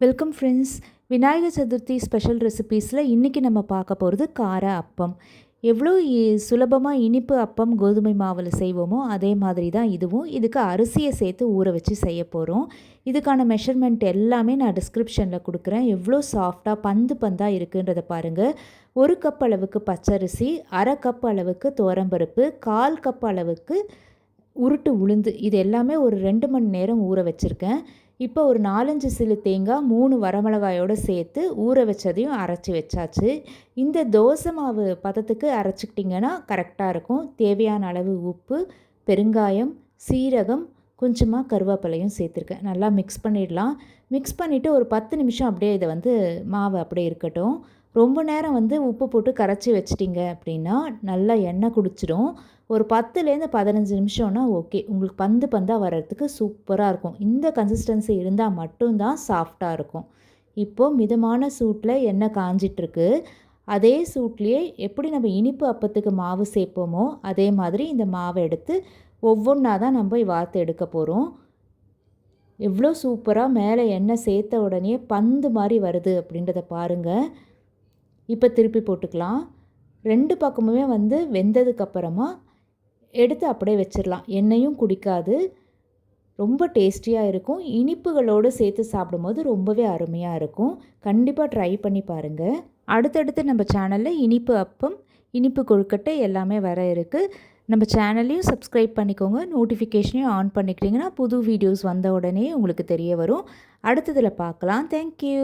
Welcome friends Vinayagar Chathurthi special ரெசிபீஸில் இன்றைக்கி நம்ம பார்க்க போகிறது கார அப்பம். எவ்வளோ சுலபமாக இனிப்பு அப்பம் கோதுமை மாவில் செய்வோமோ அதே மாதிரி தான் இதுவும். இதுக்கு அரிசியை சேர்த்து ஊற வச்சு செய்ய போகிறோம் இதுக்கான மெஷர்மெண்ட் எல்லாமே நான் டிஸ்கிரிப்ஷனில் கொடுக்குறேன். எவ்வளோ சாஃப்டாக பந்து பந்தாக இருக்குன்றத பாருங்கள் ஒரு கப் அளவுக்கு பச்சரிசி அரை கப் அளவுக்கு துவரம்பருப்பு கால் கப் அளவுக்கு உருட்டு உளுந்து இது எல்லாமே ஒரு ரெண்டு மணி நேரம் ஊற வச்சுருக்கேன். இப்போ ஒரு நாலஞ்சு சிலு தேங்காய் மூணு வரமிளகாயோடு சேர்த்து ஊற வச்சதையும் அரைச்சி வச்சாச்சு. இந்த தோசை மாவு பதத்துக்கு அரைச்சிக்கிட்டிங்கன்னா கரெக்டாக இருக்கும். தேவையான அளவு உப்பு பெருங்காயம் சீரகம் கொஞ்சமாக கருவேப்பிலையும் சேர்த்துருக்கேன். நல்லா மிக்ஸ் பண்ணிடலாம். மிக்ஸ் பண்ணிவிட்டு ஒரு பத்து நிமிஷம் அப்படியே இதை வந்து மாவு அப்படியே இருக்கட்டும். ரொம்ப நேரம் வந்து உப்பு போட்டு கரைச்சி வச்சிட்டிங்க அப்படின்னா நல்லா எண்ணெய் குடிச்சிடும். ஒரு பத்துலேருந்து பதினஞ்சு நிமிஷம்னா ஓகே. உங்களுக்கு பந்து பந்தாக வர்றதுக்கு சூப்பராக இருக்கும். இந்த கன்சிஸ்டன்சி இருந்தால் மட்டும்தான் சாஃப்டாக இருக்கும். இப்போது மிதமான சூட்டில் எண்ணெய் காஞ்சிட்ருக்கு. அதே சூட்லேயே எப்படி நம்ம இனிப்பு அப்பத்துக்கு மாவு சேர்ப்போமோ அதே மாதிரி இந்த மாவை எடுத்து ஒவ்வொன்றா தான் நம்ம வார்த்தை எடுக்க போகிறோம் எவ்வளோ சூப்பராக மேலே எண்ணெய் சேர்த்த உடனே பந்து மாதிரி வருது அப்படின்றத பாருங்கள் இப்போ திருப்பி போட்டுக்கலாம். ரெண்டு பக்கமுமே வந்து வெந்ததுக்கப்புறமா எடுத்து அப்படியே வச்சிடலாம் எண்ணெயும் குடிக்காது. ரொம்ப டேஸ்டியாக இருக்கும். இனிப்புகளோடு சேர்த்து சாப்பிடும்போது ரொம்பவே அருமையாக இருக்கும். கண்டிப்பாக ட்ரை பண்ணி பாருங்கள் அடுத்தடுத்து நம்ம சேனலில் இனிப்பு அப்பம் இனிப்பு கொழுக்கட்டை எல்லாமே வர இருக்குது நம்ம சேனல்லையும் சப்ஸ்கிரைப் பண்ணிக்கோங்க. நோட்டிஃபிகேஷனையும் ஆன் பண்ணிக்கிட்டிங்கன்னா புது வீடியோஸ் வந்த உடனே உங்களுக்கு தெரிய வரும். அடுத்ததில் பார்க்கலாம். தேங்க்யூ